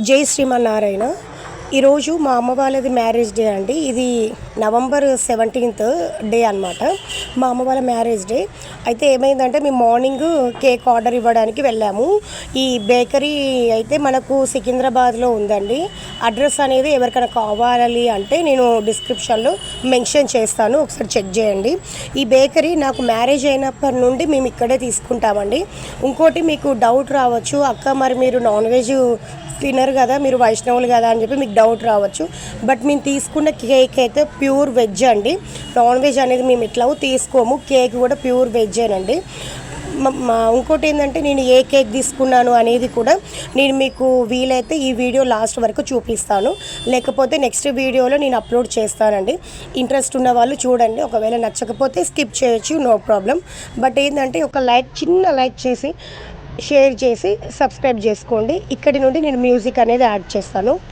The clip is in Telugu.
జై శ్రీమన్నారాయణ. ఈరోజు మా అమ్మ వాళ్ళది మ్యారేజ్ డే అండి. ఇది నవంబర్ సెవెంటీన్త్ డే అన్నమాట. మా అమ్మ వాళ్ళ మ్యారేజ్ డే అయితే ఏమైందంటే మేము మార్నింగ్ కేక్ ఆర్డర్ ఇవ్వడానికి వెళ్ళాము. ఈ బేకరీ అయితే మనకు సికింద్రాబాద్లో ఉందండి. అడ్రస్ అనేది ఎవరికైనా కావాలి అంటే నేను డిస్క్రిప్షన్లో మెన్షన్ చేస్తాను. ఒకసారి చెక్ చేయండి. ఈ బేకరీ నాకు మ్యారేజ్ అయినప్పటి నుండి మేము ఇక్కడే తీసుకుంటామండి. ఇంకోటి మీకు డౌట్ రావచ్చు అక్క మరి మీరు నాన్ వెజ్ తినరు కదా మీరు వైష్ణవులు కదా అని చెప్పి మీకు డౌట్ రావచ్చు. బట్ మేము తీసుకున్న కేక్ అయితే ప్యూర్ వెజ్ అండి. నాన్ వెజ్ అనేది మేము ఇట్లా తీసుకోము. కేక్ కూడా ప్యూర్ వెజ్ మ- మా ఇంకోటి ఏంటంటే నేను ఏ కేక్ తీసుకున్నాను అనేది కూడా నేను మీకు వీలైతే ఈ వీడియో లాస్ట్ వరకు చూపిస్తాను. లేకపోతే నెక్స్ట్ వీడియోలో నేను అప్లోడ్ చేస్తానండి. ఇంట్రెస్ట్ ఉన్న వాళ్ళు చూడండి. ఒకవేళ నచ్చకపోతే స్కిప్ చేయొచ్చు నో ప్రాబ్లం. బట్ ఏంటంటే ఒక లైక్ చిన్న లైక్ చేసి షేర్ చేసి సబ్స్క్రైబ్ చేసుకోండి. ఇక్కడి నుండి నేను మ్యూజిక్ అనేది యాడ్ చేస్తాను.